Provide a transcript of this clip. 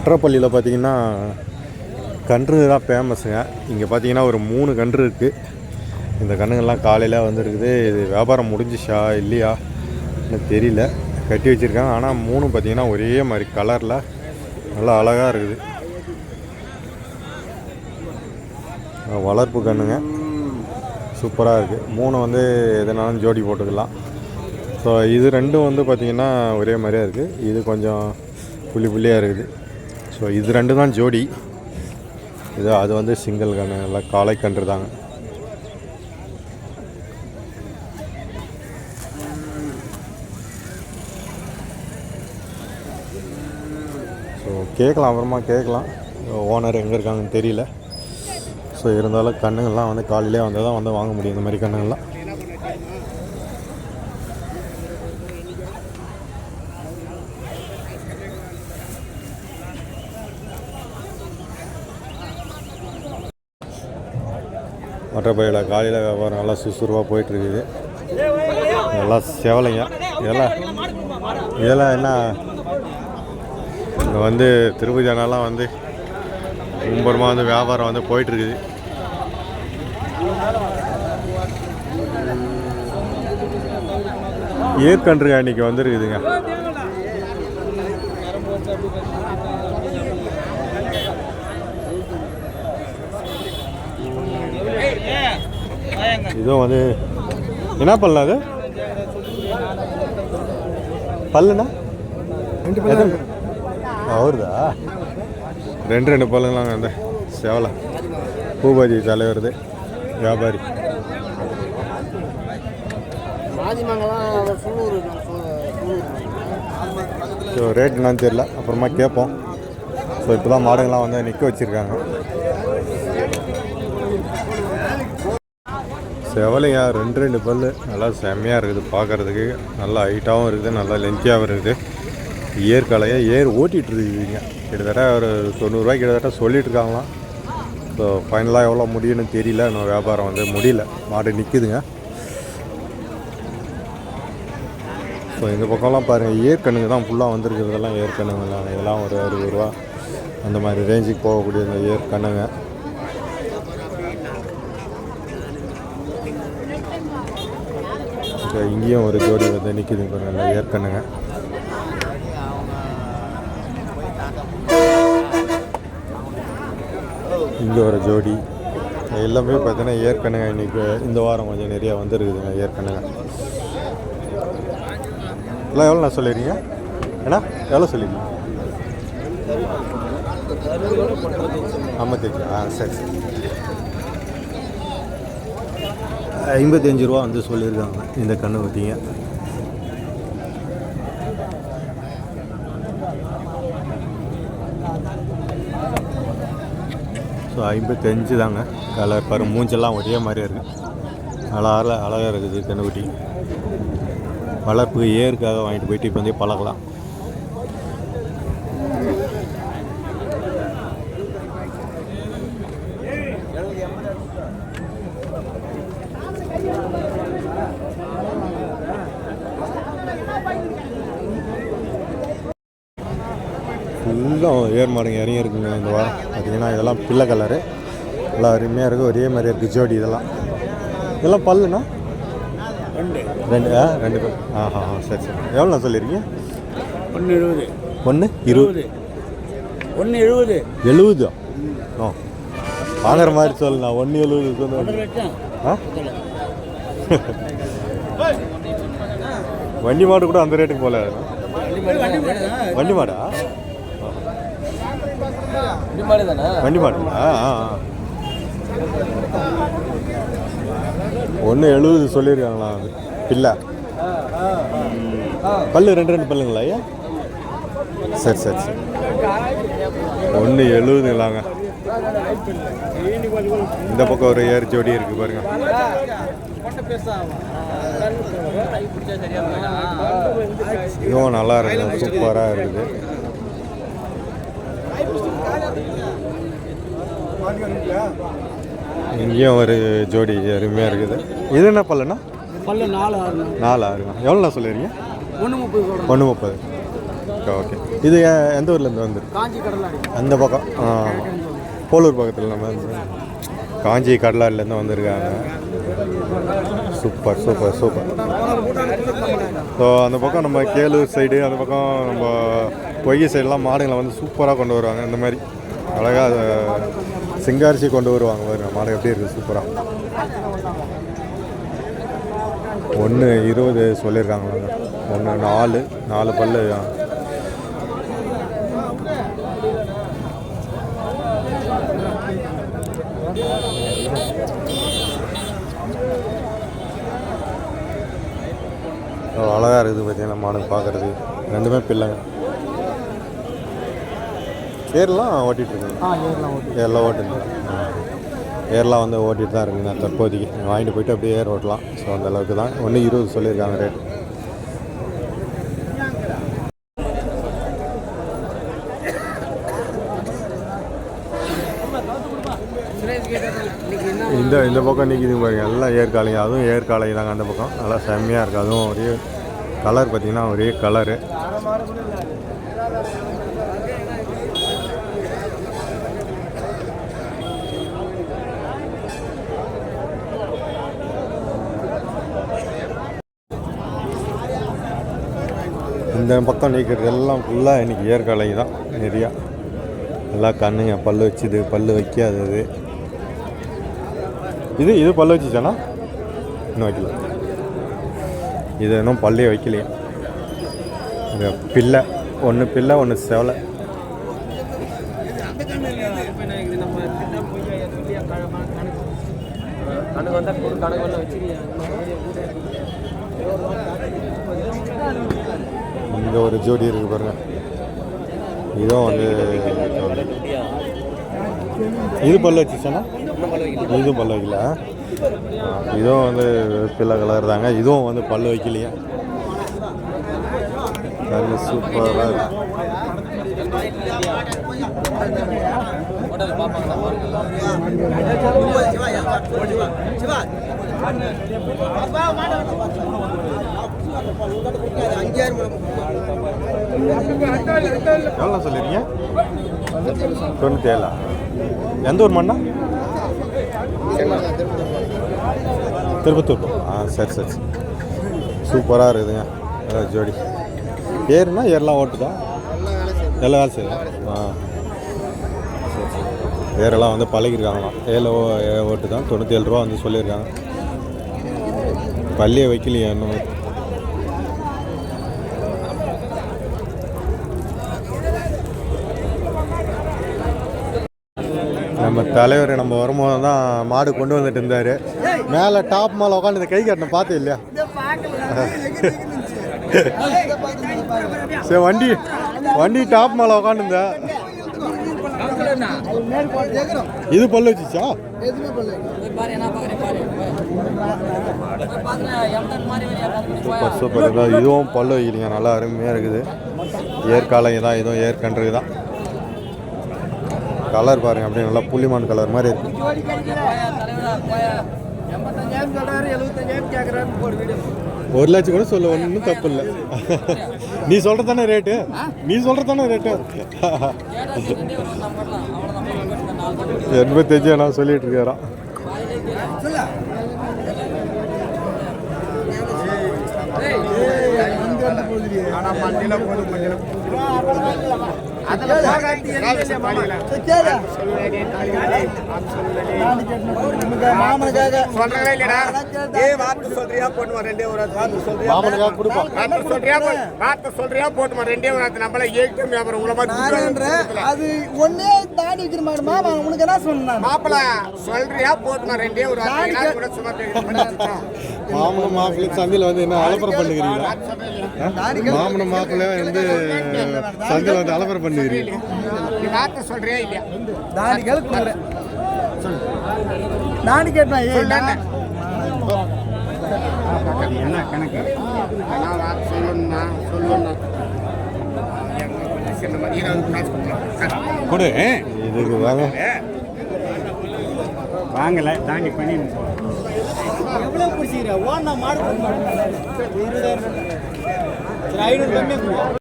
அட்ரப்பள்ளியில் பார்த்திங்கன்னா கன்று தான் ஃபேமஸுங்க இங்கே பார்த்தீங்கன்னா ஒரு மூணு கன்று இருக்குது இந்த கன்றுங்கள்லாம் காலையில் வந்துருக்குது. இது வியாபாரம் முடிஞ்சிச்சா இல்லையா? எனக்கு தெரியல. கட்டி வச்சுருக்காங்க. ஆனால் மூணு பார்த்திங்கன்னா ஒரே மாதிரி கலரில் நல்லா அழகாக இருக்குது. வளர்ப்பு கன்றுங்க. சூப்பராக இருக்குது மூணு வந்து எதனாலும் ஜோடி போட்டுக்கலாம். ஸோ இது ரெண்டும் வந்து பார்த்திங்கன்னா ஒரே மாதிரியாக இருக்குது இது கொஞ்சம் புள்ளி புள்ளியாக இருக்குது. ஸோ இது ரெண்டு தான் ஜோடி. இது அது வந்து சிங்கிள் கன்று நல்லா காளை கன்று தாங்க ஸோ கேட்கலாம் அப்புறமா கேட்கலாம். ஓனர் எங்கே இருக்காங்கன்னு தெரியல. ஸோ இருந்தாலும் கண்ணுங்கள்லாம் வந்து காலையிலே வந்தால் தான் வந்து வாங்க முடியும். இந்த மாதிரி கண்ணுங்கள்லாம் மற்றபடியில் காலையில் வியாபாரம் நல்லா சுறுசுறுப்பாக போயிட்டுருக்குது. எல்லாம் செவலைங்க. இதெல்லாம் இதெல்லாம் என்ன? இங்கே வந்து திருப்பதி ஜனம்லாம் வந்து மும்பரமாக வந்து வியாபாரம் வந்து போயிட்டுருக்குது. ஏற்கன்று அன்றைக்கி வந்துருக்குதுங்க. இதுவும் வந்து என்ன பல்லு அது? பல்லுண்ணா? அவருதா? ரெண்டு ரெண்டு பல்லுங்களாங்க அந்த சேவலை. பூபாஜி தலைவருது வியாபாரி. ஸோ ரேட் என்னன்னு தெரியல. அப்புறமா கேட்போம். ஸோ இப்போ தான் மாடுங்கள்லாம் வந்து நிற்க வச்சுருக்காங்க. செவலையா? ரெண்டு ரெண்டு பல் நல்லா செம்மையாக இருக்குது பார்க்குறதுக்கு. நல்லா ஹைட்டாகவும் இருக்குது. நல்லா லென்த்தியாகவும் இருக்குது. ஏற்காலையாக ஏர் ஓட்டிகிட்டு இருக்குதுங்க கிட்டத்தட்ட ஒரு தொண்ணூறுரூவா கிட்டத்தட்ட சொல்லிகிட்ருக்காங்களாம் ஸோ ஃபைனலாக எவ்வளோ முடியும்னு தெரியல. இன்னும் வியாபாரம் வந்து முடியல. மாடு நிற்குதுங்க ஸோ இந்த பக்கம்லாம் பாருங்கள் ஏற்கனுங்க தான் ஃபுல்லாக வந்திருக்கிறதெல்லாம் ஏற்கனுங்க தான். இதெல்லாம் ஒரு அறுபது ரூபா. அந்த மாதிரி ரேஞ்சுக்கு போகக்கூடிய இந்த ஏற்கனுங்க இங்கேயும் ஒரு ஜோடி வந்து நிற்கிது இப்போ நல்லா ஏற்கனுங்க இங்கே ஒரு ஜோடி. எல்லாமே பார்த்தீங்கன்னா ஏற்கனுங்க இன்றைக்கி இந்த வாரம் கொஞ்சம் நிறையா வந்துருக்குதுங்க ஏற்கனுங்க எல்லாம் எவ்வளோ நான் சொல்லிடுறீங்க? ஏன்னா எவ்வளோ சொல்லிடுங்க ஐம்பத்தஞ்சு ஆ சரி சரி. ஐம்பத்தஞ்சு ரூபா வந்து சொல்லியிருக்காங்க இந்த கண்ணு ஊற்றிங்க ஸோ ஐம்பத்தஞ்சு தாங்க. கலர் பாரு மூஞ்செல்லாம் ஒரே மாதிரியே இருக்குது அழகாக அழகாக இருக்குது கண்ணுக்குட்டி வளர்ப்பு ஏருக்காக வாங்கிட்டு போயிட்டு இப்போ வந்து பழகலாம். ஃபுல்லாக ஏர் மாடுங்க இறங்கி இருக்குங்க இந்த வாரம். பார்த்தீங்கன்னா இதெல்லாம் பிள்ளை கலரு. எல்லாம் அருமையாக இருக்குது ஒரே மாதிரி இருக்குது ஜோடி இதெல்லாம். இதெல்லாம் பல்லுண்ணா? ரெண்டு. ரெண்டு ஆ ரெண்டு பேர் ஆஹா சரி சரி. எவ்வளோ சொல்லியிருக்கீங்க? ஒன்று எழுபது ஒன்று இருபது ஒன்று எழுபது எழுபது ஆ. வாங்குற மாதிரி சொல்லலாம் ஒன்று எழுபது சொன்ன ஆ? வண்டி மாடு கூட அந்த ரேட்டுக்கு போல வண்டி மாடா? வண்டி மாடுங்களா? ஒன்று எழுபது சொல்லியிருக்காங்களா பிள்ளை. பல்லு ரெண்டு ரெண்டு பல்லுங்களா ஐயா? சரி சரி சரி. ஒன்று எழுபதுங்களாங்க இந்த பக்கம் ஒரு ஏர் ஜோடி இருக்கு பாருங்க. இதுவும் நல்லா இருக்குது சூப்பராக இருக்குது இங்கேயும் ஒரு ஜோடி அருமையாக இருக்குது. இது என்ன பல்லுண்ணா? பல்லு நாலு ஆறு. நாலு ஆறுங்க எவ்வளோண்ணா சொல்லிடுறீங்க ஒன்று முப்பது ஒன்று முப்பது. Okay okay. இது எந்த ஊர்லேருந்து வந்துருக்கு? காஞ்சி கடலாடி. அந்த பக்கம். போலூர் பக்கத்தில் நம்ம இருந்து. காஞ்சி கடலாடிலேருந்து வந்திருக்காங்க. Super super super. ஸோ அந்த பக்கம் நம்ம கேலூர் சைடு அந்த பக்கம் நம்ம பொய்கை சைடெலாம் மாடுகளை வந்து சூப்பராக கொண்டு வருவாங்க. இந்த மாதிரி அழகாக சிங்காரிச்சி கொண்டு வருவாங்க பாருங்க. மாடு எப்படி இருக்குது? சூப்பராக ஒன்று இருபது சொல்லியிருக்காங்க. ஒன்று நாலு நாலு பல்லு. அழகாக இருக்குது பார்த்தீங்கன்னா மாடு பார்க்குறது ரெண்டுமே பிள்ளைங்க. ஏர்லாம் ஓட்டிகிட்டு இருக்காங்க ஆ ஏறலாம் ஓட்டு ஏர்லாம் ஓட்டுங்க. ஏர்லாம் வந்து ஓட்டிட்டு தான் இருக்குங்க தற்போதைக்கு. வாங்கிட்டு போயிட்டு அப்படியே ஏர் ஓட்டலாம். ஸோ அந்த அளவுக்கு தான். ஒன்று இருபது சொல்லியிருக்காங்க ரேட் இந்த இந்த பக்கம் நிற்கிது பாருங்க. எல்லாம் ஏற்காலைங்க அதுவும் ஏற்காலை தாங்க அந்த பக்கம். நல்லா செம்மையாக இருக்குது அதுவும் ஒரே கலர் பார்த்தீங்கன்னா ஒரே கலரு இந்த பக்கம் நிற்கிறது எல்லாம் ஃபுல்லாக இன்றைக்கி ஏற்காலை தான் நிறையா. எல்லாம் கண்ணுங்க பல் வச்சுது பல்லு வைக்காதது. இது இது பல்லு வச்சுச்சானா இன்னும் வைக்கல. இது இன்னும் பல்லே வைக்கலையா. இந்த பிள்ளை ஒன்று பிள்ளை ஒன்று செவலை. கணக்கு வந்தால் கணக்கு வரல வச்சிருக்கேன் இங்கே ஒரு ஜோடி இருக்குது பாருங்க. இதுவும் வந்து இது பல்லு வச்சுச்சேன்னா இதுவும் பல்லு வைக்கல. இதுவும் வந்து பிள்ளை கலர் தாங்க. இதுவும் வந்து பல்லு வைக்கலையா. நல்ல சூப்பராக இருக்கு. எவ்வளோ சொல்லிருக்கீங்க தொண்ணூற்றி ஏழா எந்த ஊர் மண்ணா திருப்பத்தூர். ஆ சரி சரி சூப்பராக இருக்குதுங்க. ஜோடி. ஏறுனா ஏர்லாம் ஓட்டுதா? எல்லாம் வேலை செய்யலாம் ஆ. சரி சரி ஏரெல்லாம் வந்து பழகிருக்காங்களாம். ஏழு ஓட்டு தான் தொண்ணூற்றி ஏழு ரூபா வந்து சொல்லியிருக்காங்க. பள்ளியை வைக்கலையே இன்னும். நம்ம தலைவர் நம்ம வரும்போது தான் மாடு கொண்டு வந்துட்டு இருந்தார். மேலே டாப் மேலே உட்காந்து இந்த கை கட்டணும் பார்த்து இல்லையா? சரி வண்டி வண்டி டாப் மேலே உட்காந்துருந்தா இது பல்லு வச்சுச்சா? Super super. இதுவும் பல்லு வைக்கிறீங்க. நல்லா அருமையாக இருக்குது. ஏற்காலங்க தான் இதுவும் ஏற்கன்றது தான். கலர் பாருங்க அப்படியே நல்லா புள்ளிமான் கலர் மாதிரி இருக்கு. ஒரு லட்சம் கூட சொல்ல ஒன்றும் தப்பு இல்லை. நீ சொல்கிறது தானே ரேட்டு நீ சொல்கிறது தானே ரேட்டு எண்பத்தஞ்சு நான் சொல்லிட்டு இருக்காராம் சொல்றதே இல்லடா. வார்த்தை சொல்றியா போட்டுமா ரெண்டே ஒரு வார்த்தை. சொல்றியா மாமனுக்காக வார்த்தை சொல்றியா போ- வார்த்தை சொல்றியா போட்டுமா ரெண்டே ஒரு வார்த்தை. நம்மள ஏடிஎம் வியாபாரம் உங்களை மாதிரி அது ஒன்னே தாண்டி வைக்கிற மாடுமா உனக்கு என்ன சொன்னான் மாப்பிள சொல்றியா போட்டுமா ரெண்டே ஒரு வார்த்தை. கூட சும்மா மாமனும் மாப்பிள்ளை சந்தையில் வந்து என்ன அலப்பறை பண்ணுகிறீங்களா? மாமனும் மாப்பிள்ளை வந்து சந்தையில் வந்து அலப்பறை பண்ணுகிறீங்க நீ வார்த்தை சொல்றியா இல்லையா? தாடி நாடி கேட்டேன் ஏய் சொல்லானே. என்ன கணக்கு? நான் வார்த்தை சொல்லணும்னா சொல்லணும்னா கொடு. இதுக்கு வாங்க. வாங்கல தாண்டி பண்ணி பிடிச்சிக்கிற மாடு சரி ஐநூறு கம்மியாக